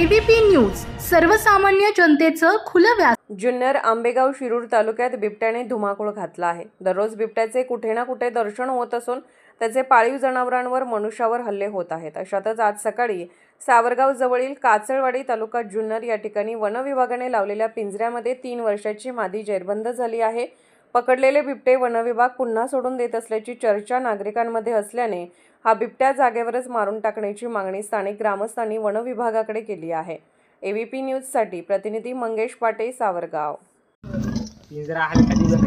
ABP news सर्वसामान्य जनतेचं खुलं व्यास जुन्नर आंबेगाव शिरूर तालुक्यात बिबट्याने धुमाकूळ घातला आहे. दररोज बिबट्याचे कुठे ना कुठे दर्शन होत असून त्याचे पाळीव जनावरांवर मनुष्यावर हल्ले होत आहेत. अशातच आज सकाळी सावरगाव जवळील काचळवाडी तालुका जुन्नर या ठिकाणी वनविभागाने लावलेल्या पिंजऱ्यामध्ये तीन वर्षाची मादी जेरबंद झाली आहे. पकडलेले बिबटे वनविभाग पुन्हा सोडून देत असल्याची चर्चा नागरिकांमध्ये असल्याने हा बिबट्या जागेवरच मारून टाकण्याची मागणी स्थानिक ग्रामस्थांनी वन विभागाकडे केली आहे. एबीपी न्यूजसाठी प्रतिनिधी मंगेश पाटे सावरगाव. पिंजरा हलका दिवस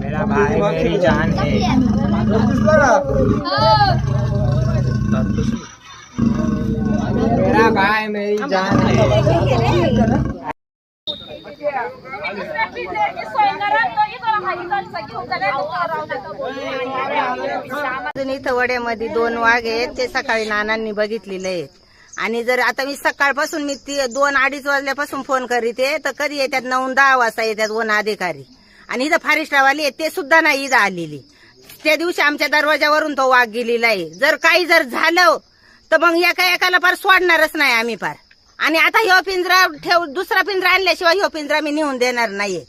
मेरा भाई मेरी जान है। काय नाही जान अजून इथं वड्यामध्ये दोन वाघ आहेत ते सकाळी नानांनी बघितलेले आहेत. आणि जर आता मी सकाळपासून मी ती दोन अडीच वाजल्यापासून फोन करीते तर कधी येतात नऊ दहा वाजता येतात वन अधिकारी. आणि इथं फारिस्टावाली आहेत ते सुद्धा नाही इथं आलेली. त्या दिवशी आमच्या दरवाजावरून तो वाघ गेलेला आहे. जर काही जर झालं तर मग एका एकाला फार सोडणारच नाही आम्ही फार. आणि आता ह्यो पिंजरा ठेव दुसरा पिंजरा आणल्याशिवाय ह्यो पिंजरा मी नेऊन देणार नाहीये.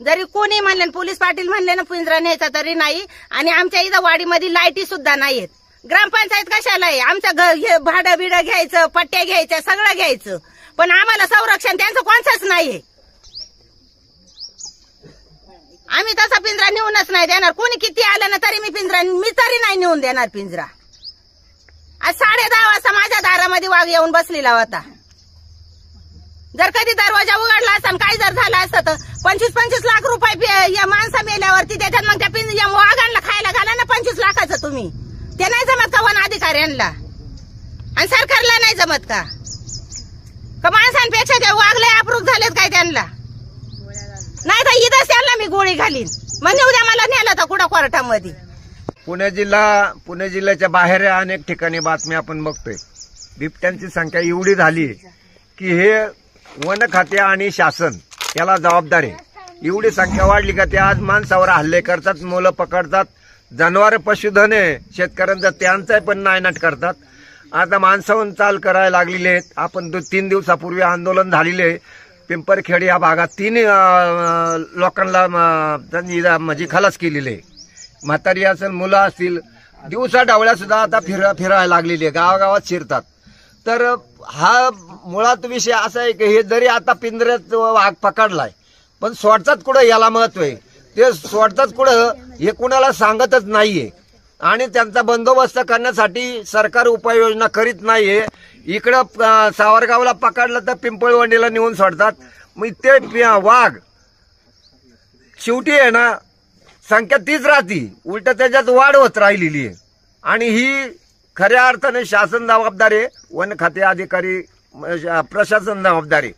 जरी कोणी म्हणले पोलीस पाटील म्हणले ना पिंजरा न्यायचा तरी नाही आणि आमच्या इथं वाडीमध्ये लाईटी सुद्धा नाहीयेत. ग्रामपंचायत कशाला आहे? आमचं घर भाडं बिडं घ्यायचं पट्ट्या घ्यायच्या सगळं घ्यायचं. पण आम्हाला संरक्षण त्यांचं कोणचंच नाहीये. आम्ही तसा पिंजरा नेऊनच नाही देणार. कोणी किती आलं ना तरी मी पिंजरा मी तरी नाही नेऊन देणार पिंजरा. आज साडे दहा वाजता माझ्या दारामध्ये वाघ येऊन बसलेला होता. जर कधी दरवाजा उघडला असता आणि काही जर झालं असतं तर पंचवीस पंचवीस लाख रुपये या माणसं मेल्यावरती त्याच्यात मग त्या वाघांना खायला घाला ना पंचवीस लाखाचं तुम्ही. ते नाही जमत का वन अधिकाऱ्यांना? आणि सरकारला नाही जमत का? का माणसांपेक्षा ते वागले अप्रूप झालेत काय त्यांना? नाही तर इथंच त्यांना मी गोळी घालीन. म्हणजे उद्या मला नेलं तर कुठं कोर्टामध्ये? पुणे जिल्हा पुणे जिल्ह्याच्या बाहेर अनेक ठिकाणी बातम्या आपण बघतोय. बिबट्यांची संख्या एवढी झाली की हे वन खाते आणि शासन याला जबाबदार आहे. एवढी संख्या वाढली का ते आज माणसावर हल्ले करतात मुलं पकडतात जनावर पशुधन आहे शेतकऱ्यांचा त्यांचा पण नायनाट करतात. आता माणसाहून चाल करायला लागलेले आहेत. आपण दो- तीन दिवसापूर्वी आंदोलन झालेले आहे. पिंपरखेड या भागात तीन लोकांना त्यांनी म्हणजे खलास केलेले आहे. म्हातारी असेल मुलं असतील दिवसा डावळ्या सुद्धा आता फिर फिरायला लागलेली आहे गावागावात शिरतात. तर हा मुळात विषय असा आहे की हे जरी आता पिंजऱ्यात वाघ पकडलाय पण सोडतात कुठं याला महत्त्व आहे? ते सोडतात कुठं हे कुणाला सांगतच नाहीये. आणि त्यांचा बंदोबस्त करण्यासाठी सरकार उपाययोजना करीत नाहीये. इकडं सावरगावला पकडलं तर पिंपळवंडीला नेऊन सोडतात. मग ते वाघ शेवटी आहे ना संख्या तीच राहती. उलट त्याच्यात वाढ होत राहिलेली आहे. आणि ही खऱ्या अर्थाने शासन जबाबदार आहे. वन खाते अधिकारी प्रशासन जबाबदार आहे.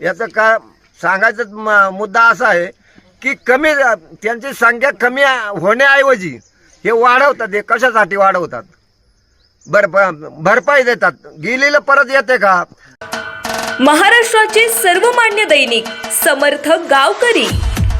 याचं का सांगायचा मुद्दा असा आहे की कमी त्यांची संख्या कमी होण्याऐवजी हे वाढवतात. हे कशासाठी वाढवतात? भरप भरपाई देतात. गेलेलं परत येते का? महाराष्ट्राचे सर्वमान्य दैनिक समर्थ गावकरी.